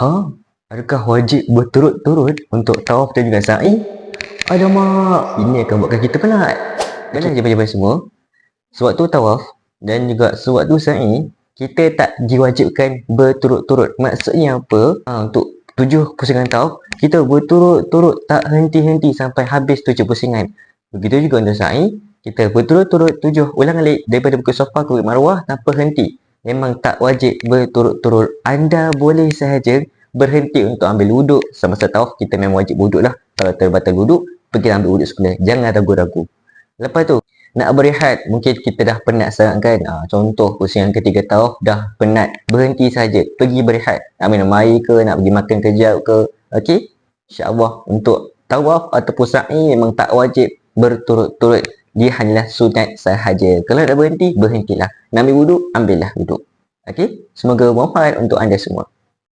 Ha? Adakah wajib berturut-turut untuk tawaf dan juga sa'i? Alamak, ini akan buatkan kita penat. Baiklah jawapan-jawapan semua. Sewaktu tawaf dan juga sewaktu sa'i, kita tak diwajibkan berturut-turut. Maksudnya apa? Ha, untuk tujuh pusingan tawaf, kita berturut-turut tak henti-henti sampai habis tujuh pusingan. Begitu juga untuk sa'i, kita berturut-turut tujuh ulang alik daripada bukit sofa ke bukit marwah tanpa henti. Memang tak wajib berturut-turut. Anda boleh sahaja berhenti untuk ambil wuduk. Semasa tawaf, kita memang wajib wuduk lah. Kalau terbatal wuduk, pergi ambil wuduk semula. Jangan ragu-ragu. Lepas tu, nak berehat. Mungkin kita dah penat sangat kan. Ha, contoh, pusingan ketiga tawaf dah penat. Berhenti saja. Pergi berehat. Nak minum air ke, nak pergi makan kejap ke. Okey? InsyaAllah untuk tawaf ataupun sa'i memang tak wajib berturut-turut. Dia hanyalah sunat sahaja. Kalau nak berhenti, berhentilah. Nak ambil wuduk, ambillah wuduk. Okey? Semoga bermanfaat untuk anda semua.